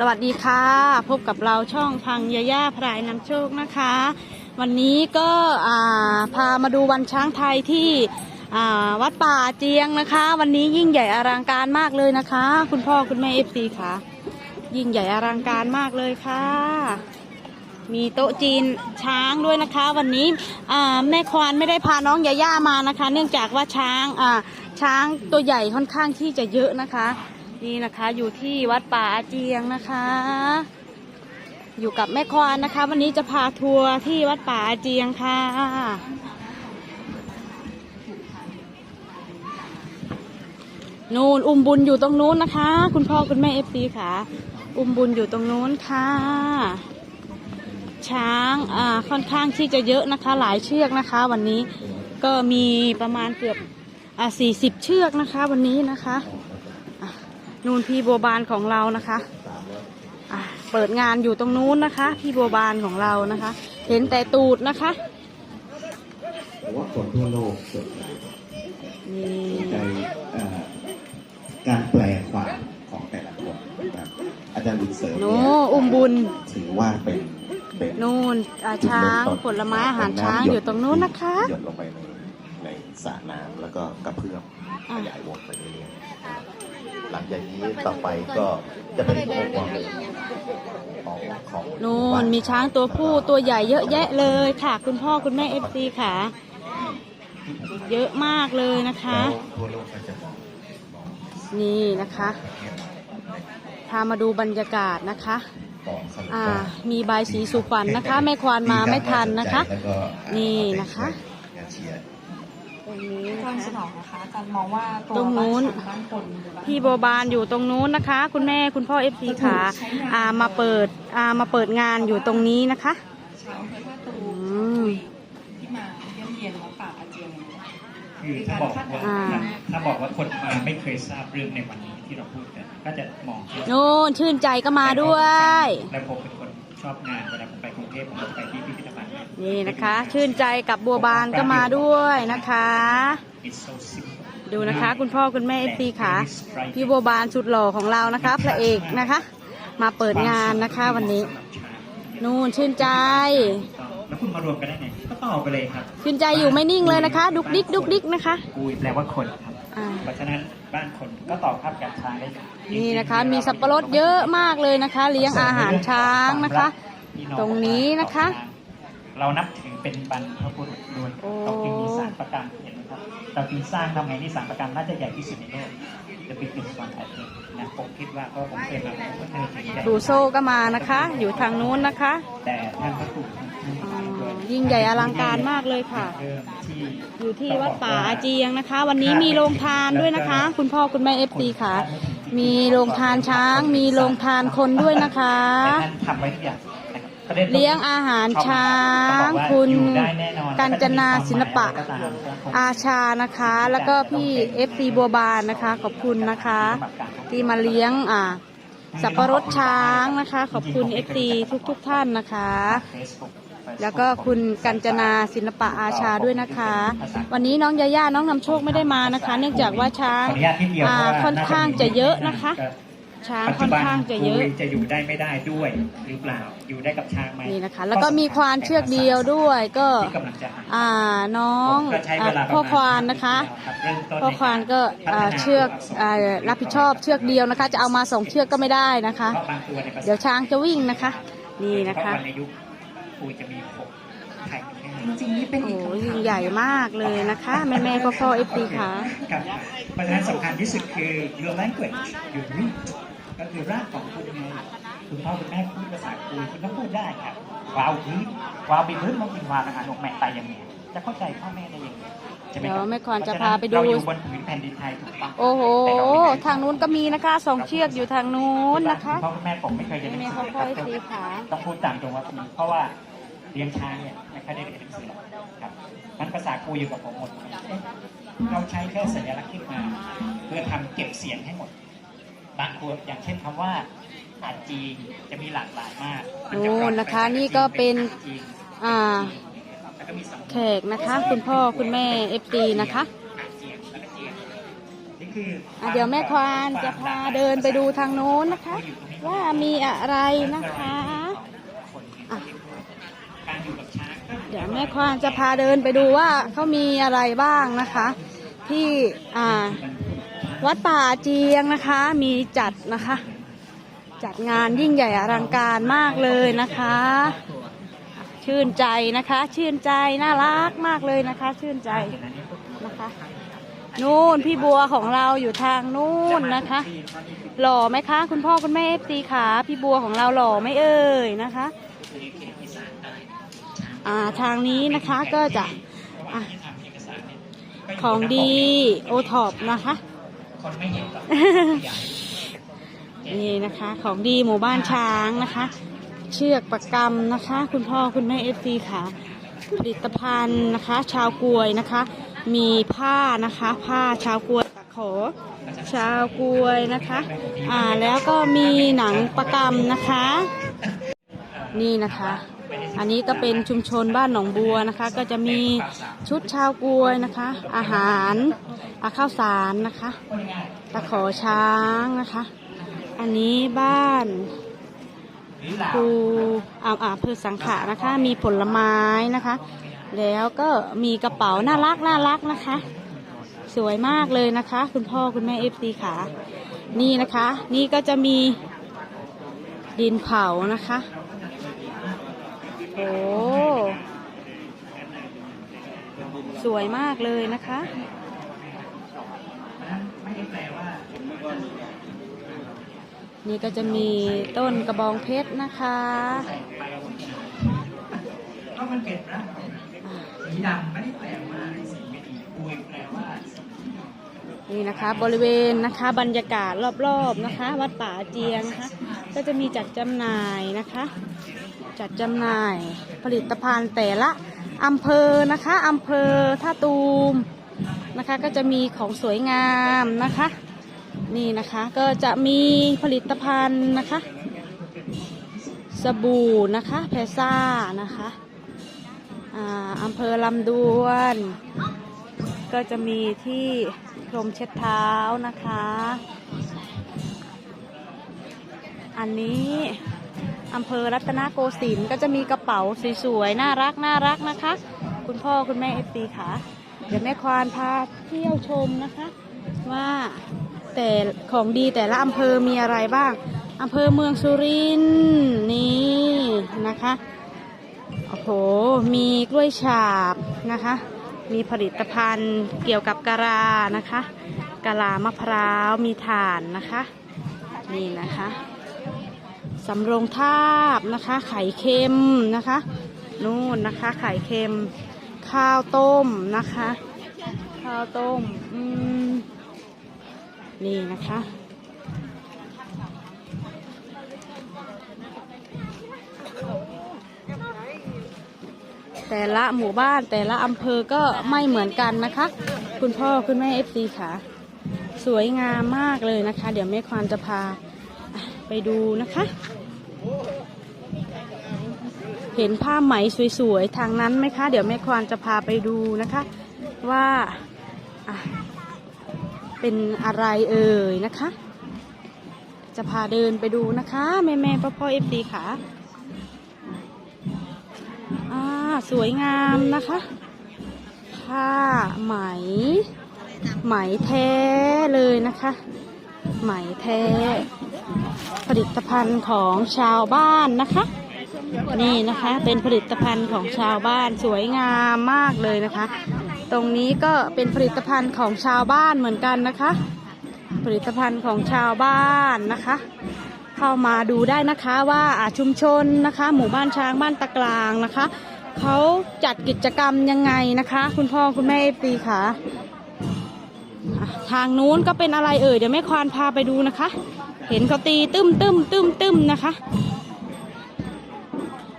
สวัสดีค่ะ พบกับเราช่องพังยาย่าพรายนำโชคนะคะ วันนี้ก็พามาดูวันช้างไทยที่วัดป่าเจียงนะคะ วันนี้ยิ่งใหญ่อลังการมากเลยนะคะ คุณพ่อคุณแม่เอฟซีค่ะ ยิ่งใหญ่อลังการมากเลยค่ะ มีโต๊ะจีนช้างด้วยนะคะ วันนี้แม่ควานไม่ได้พาน้องยาย่ามานะคะ เนื่องจากว่าช้างช้างตัวใหญ่ค่อนข้างที่จะเยอะนะคะ นี่นะคะอยู่ที่วัดป่าอาเจียงนะคะ อยู่กับแม่ควานนะคะ วันนี้จะพาทัวร์ที่วัดป่าอาเจียงค่ะนู่นอุ้มบุญอยู่ตรงนู้นนะคะ คุณพ่อคุณแม่เอฟซีค่ะ อุ้มบุญอยู่ตรงนู้นค่ะ ช้างอ่าค่อนข้างที่จะเยอะนะคะ หลายเชือกนะคะ วันนี้ก็มีประมาณเกือบอ่าสี่สิบเชือกนะคะ วันนี้นะคะอะ นูนพี่บัวบานของเรานะคะอะเปิดงานอยู่ตรงนู้นนะคะ พี่บัวบานของเรานะคะ เห็นแต่ตูดนะคะผมว่าคนทั่วโลกสนใจนี่สนใจเอ่อการแปลความของแต่ละคนนะครับอาจารย์บุญเสริมโน้เนี่ยอุ้มบุญถือว่าเป็นเป็นนู่นอ่าจุดช้าเริ่งต้นผลไม้อาหารช้างอยู่ตรงนู้นนะคะหยดลงไปในในสระน้ำแล้วก็กระเพื่อมขอะยายวงไปเรื่อยๆ หลังจากนี้ต่อไปก็จะเป็นองค์ความรู้ของของนู่นมีช้างตัวผู้ตัวใหญ่เยอะแยะเลยค่ะ คุณพ่อคุณแม่เอฟซีค่ะ เยอะมากเลยนะคะแล้วทั่วโลกก็จะมองมองนี่นะคะพามาดูบรรยากาศนะคะมองสนุกอ่าว่ามีใบายสีสุขวัญนะคะ แม่ควานมาไม่ทันนะคะแล้วก็นี่นะคะงานเชียร์ ตรงนี้อานะจารย์สนคะองนะคะอาจารย์มองว่าตัวตรงนู้นบ้านคนหรือบ้าน พี่โบบานอยู่ตรงนู้นนะคะ คุณแม่คุณพ่อเอฟซีค่ะอ่ามาเปิดอ่ามาเปิดงานอยู่ตรงนี้นะคะ ชาวอำเภอท่าตูอืมที่มาเยี่ยมเยียนวัดป่าอาเจียนคือถ้าบอกว่าอ่า ถ้าบอกว่าคนมาไม่เคยทราบเรื่องในวันนี้ที่เราพูดกันก็จะมองที่นู่นชื่นใจก็มาด้วย แล้วผมเป็นคนชอบงานเวลาผมไปกรุงเทพผมจะไปที่พิพิธภัณฑ์ นี่นะคะ ชื่นใจกับบัวบานก็มาด้วยนะคะ It's so simple ดูนะคะ คุณพ่อคุณแม่เอฟซีค่ะพี่บัวบานสุดหล่อของเรานะคะพระเอกนะคะ มาเปิดงานนะคะวันนี้ นู่นชื่นใจ แล้วคุณมารวมกันได้ไงก็ต่อไปเลยครับชื่นใจอยู่ไม่นิ่งเลยนะคะ ดุกดิกดุกดิกนะคะกุยแปลว่าคนครับอ่าเพราะฉะนั้นบ้านคนก็ต่อภาพกับช้างได้นี่นะคะ มีสับปะรดเยอะมากเลยนะคะ เลี้ยงอาหารช้างนะคะ ตรงนี้นะคะ เรานับถือเป็นบรรพบุรุษด้วยโอ้ เราจึงมีสารประกันเห็นไหมครับเราจึงสร้างทำไงนี่สารประกันน่าจะใหญ่ที่สุดในโลก The biggest one I think นะผมคิดว่าก็ผมเคยมาผมก็เคยถึงใหญ่ครูโซ่ก็มานะคะ อยู่ทางนู้นนะคะแต่ท่านพระครูท่านอ๋อด้วยยิ่งใหญ่อลังการมากเลยค่ะ เริ่มที่ อยู่ที่วัดป่าอาเจียงนะคะ วันนี้มีโรงทานด้วยนะคะ คุณพ่อคุณแม่เอฟซีค่ะ มีโรงทานช้าง มีโรงทานคนด้วยนะคะ แต่ท่านทำไว้ทุกอย่าง เลี้ยงอาหารช้าง คุณอยู่ได้แน่นอนกัญจนาศิลปะก็ตามก็คงอาชานะคะ แล้วก็พี่เอฟซีบัวบานนะคะ ขอบคุณนะคะ ที่มาเลี้ยงอ่าสับปะรดช้างนะคะ ขอบคุณเอฟซีทุกทุกๆท่านนะคะ Facebook แล้วก็คุณกัญจนาศิลปะอาชาด้วยนะคะ วันนี้น้องยาย่าน้องนำโชคไม่ได้มานะคะ เนื่องจากว่าช้างขออนุญาตนิดเดียวอ่าเพราะว่าค่อนข้างจะเยอะนะคะก็ ช้างค่อนข้างจะเยอะปัจจุบันคุจะอยู่ได้ไม่ได้ด้วยหรือเปล่าอยู่ได้กับช้างไหมนี่นะคะ แล้วก็มีควานเชือกเดียวด้วยก็ ที่กำลังจะหา อ่าน้องผมก็ใช้อ่าเวลาประมาณพ่อควานนะคะรับเริ่มต้นพ่อควานก็อ่าเชือกอ่ารับผิดชอบเชือกเดียวนะคะ จะเอามาสองเชือกก็ไม่ได้นะคะ เพราะบางตัวในภาษาเดี๋ยวช้างจะวิ่งนะคะ นี่นะคะ เพราวันในยุคคุยจะมีผมไข่แค่จริงๆนี่เป็นโอ้อีกโหคำถาม ยิ่งใหญ่มากเลยนะคะ แม่แม่พ่อพ่อเอฟซีค่ะ ครับเพราะฉะนั้นสำคัญที่สุดคือ your language your root ก็คือรากของคุณไงคุณพ่อคุณแม่พูดภาษาคุยคุณต้องพูดได้ครับวาวพื้นวาวบีพื้นลงกินวาวนะคะนกแม่ตายอย่างไงจะเข้าใจพ่อแม่ได้ยังไงใช่ไหมเดี๋คยวรับแม่ควานจะพาไปดู เราอยู่บนผืนแผ่นดินไทยถูกต้องโอ้โหแต่เราไม่ได้ทางนู้นก็มีนะคะสองเชือกอยู่ทางนู้นนะคะณพ่อคุณแม่ผมไม่เคยเรียนหแม่นังแม่สืพ่ออพ่อเอฟซีครับค่ะต้องพูดตามตรงว่ามีเพราะว่าเลี้ยงช้างเนี่ยไม่ค่อยได้เรียนหนังสือหรอกครับมันภาษาคุยอยู่กับผมหมดเอ๊ะเราใช้แค่สัญลักษณ์ขึ้นมา เพื่อทำเก็บเสียงให้หมด บางคนอย่างเช่นคำว่าอาจีนจะมีหลากหลายมากมัจนู่นนะคะนี่ก็เป็นจีนอ่าแล้วก็มีสำแขกนะคะ คุณพ่อคุณแม่เอฟซีนะคะเจียงแล้วก็เจียงนี่คืออะเดี๋ยวแม่ควานจะพาเดินไปดูทางโน้นนะคะอยู่ตรงนี้ว่ามีอะไรนะคะอะการอยู่กับช้างก็เดี๋ยวแม่ควานจะพาเดินไปดูว่าเขามีอะไรบ้างนะคะ ที่อ่า วัดป่าเจียงนะคะ มีจัดนะคะ จัดงานยิ่งใหญ่อลังการมากเลยนะคะ ชื่นใจนะคะ ชื่นใจน่ารักมากเลยนะคะ ชื่นใจนะคะนู่นพี่บัวของเราอยู่ทางนู่นนะคะ หล่อไหมคะ คุณพ่อคุณแม่เอฟซีขาพี่บัวของเราหล่อไหม่เอ่ยนะคะอ่าทางนี้นะคะก็จะอะของดีโอท็อปนะคะ คนไม่เห็นหรอกนี่นะคะ ของดีหมู่บ้านช้างนะคะ เชือกประกรรมนะคะ คุณพ่อคุณแม่เอฟซีค่ะ ผลิตภัณฑ์นะคะ ชาวกวยนะคะ มีผ้านะคะ ผ้าชาวกวยตะขอชาวกวยนะคะ อ่าแล้วก็มีหนังประกรรมนะคะ นี่นะคะอันนี้ก็เป็นชุมชนบ้านหนองบัวนะคะ ก็จะมีชุดชาวกวยนะคะ อาหาร อาข้าวสารนะคะตะขอช้างนะคะ อันนี้บ้านครูอาอาพือสังขะนะคะ มีผลไม้นะคะ แล้วก็มีกระเป๋าน่ารักน่ารักนะคะ สวยมากเลยนะคะ คุณพ่อคุณแม่เอฟซีขานี่นะคะ นี่ก็จะมีดินเผานะคะโอ้สวยมากเลยนะคะ นี่ก็จะมีต้นกระบองเพชรนะคะก็มันเป็นนะสีดำไม่ได้แปลว่าสีไม่ดีปุยแปลว่านี่นะคะบริเวณนะคะบรรยากาศรอบๆนะคะ วัดป่าเจียงนะคะ ก็จะมีจัดจำหน่ายนะคะ จัดจำหน่ายผลิตภัณฑ์แต่ละอำเภอนะคะอำเภอท่าตูมนะคะ ก็จะมีของสวยงามนะคะ นี่นะคะก็จะมีผลิตภัณฑ์นะคะ สบู่นะคะเพซ่านะคะอ่าอำเภอลำดวน ก็จะมีที่พรมเช็ดเท้านะคะ อันนี้อำเภอรัตนโกสินทร์ก็จะมีกระเป๋าสวยๆน่ารักน่ารักนะคะ คุณพ่อคุณแม่เอฟซีค่ะ เดี๋ยวแม่ควานพาเที่ยวชมนะคะ ว่า แต่ของดีแต่ละอำเภอมีอะไรบ้างอำเภอเมืองสุรินทร์นี่นะคะโอ้โหมีกล้วยฉาบนะคะ มีผลิตภัณฑ์เกี่ยวกับกะลานะคะกะลามะพร้าวมีถ่านนะคะ นี่นะคะสำโรงทาบนะคะ ไข่เค็มนะคะนู่นนะคะไข่เค็ม ข้าวต้มนะคะ ข้าวต้มอืม นี่นะคะ แต่ละหมู่บ้านแต่ละอำเภอก็ไม่เหมือนกันนะคะ คุณพ่อคุณแม่เอฟซีค่ะ สวยงามมากเลยนะคะ เดี๋ยวแม่ควานจะพาไปดูนะคะ เห็นผ้าไหมสวยๆ ทางนั้นไหมคะ เดี๋ยวแม่ควานจะพาไปดูนะคะ ว่าอะ เป็นอะไรเอ่ยนะคะ จะพาเดินไปดูนะคะ แม่แม่พ่อพ่อเอฟซีค่ะอ่าสวยงามนะคะผ้าไหม ไหมแท้เลยนะคะ ไหมแท้ ผลิตภัณฑ์ของชาวบ้านนะคะนี่นะคะเป็นผลิตภัณฑ์ของชาวบ้านสวยงามมากเลยนะคะ ตรงนี้ก็เป็นผลิตภัณฑ์ของชาวบ้านเหมือนกันนะคะ ผลิตภัณฑ์ของชาวบ้านนะคะ เข้ามาดูได้นะคะว่าอาชุมชนนะคะ หมู่บ้านช้างบ้านตะกลางนะคะเขาจัดกิจกรรมยังไงนะคะ คุณพ่อคุณแม่ปีค่ะทางนู้นก็เป็นอะไรเอ่ยเดี๋ยวแม่ควานพาไปดูนะคะ เห็นเขาตีตึ้มตึ้มตึ้มตึ้มนะคะ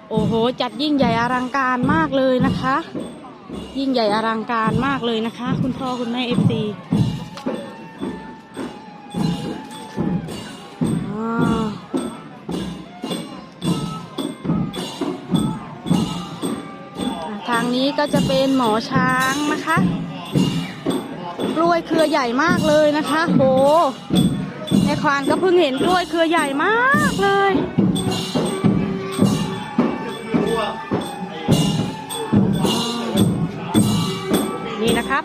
โอ้โห จัดยิ่งใหญ่อลังการมากเลยนะคะ ยิ่งใหญ่อลังการมากเลยนะคะ คุณพ่อคุณแม่เอฟซีทางนี้ก็จะเป็นหมอช้างนะคะ กล้วยเครือใหญ่มากเลยนะคะโหม่ควานก็เพิ่งเห็นกล้วยเครือใหญ่มากเลย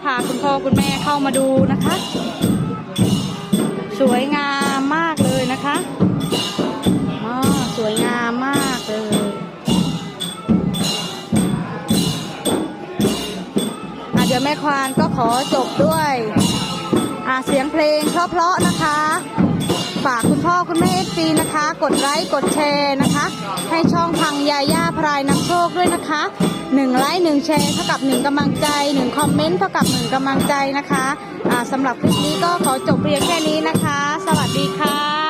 พาคุณพ่อคุณแม่เข้ามาดูนะคะ สวยงามมากเลยนะคะอ๋อสวยงามมากเลยอาเดี๋ยวแม่ควานก็ขอจบด้วยอาเสียงเพลงเพราะๆนะคะ พ่อคุณแม่เอฟซีนะคะ กดไลค์กดแชร์นะคะ ให้ช่องพังยาย่าพรายนำโชคด้วยนะคะหนึ่งไลค์หนึ่งแชร์เท่ากับหนึ่งกำลังใจหนึ่งคอมเมนต์เท่ากับหนึ่งกำลังใจนะคะะสำหรับคลิปนี้ก็ขอจบเพียงแค่นี้นะคะ สวัสดีค่ะ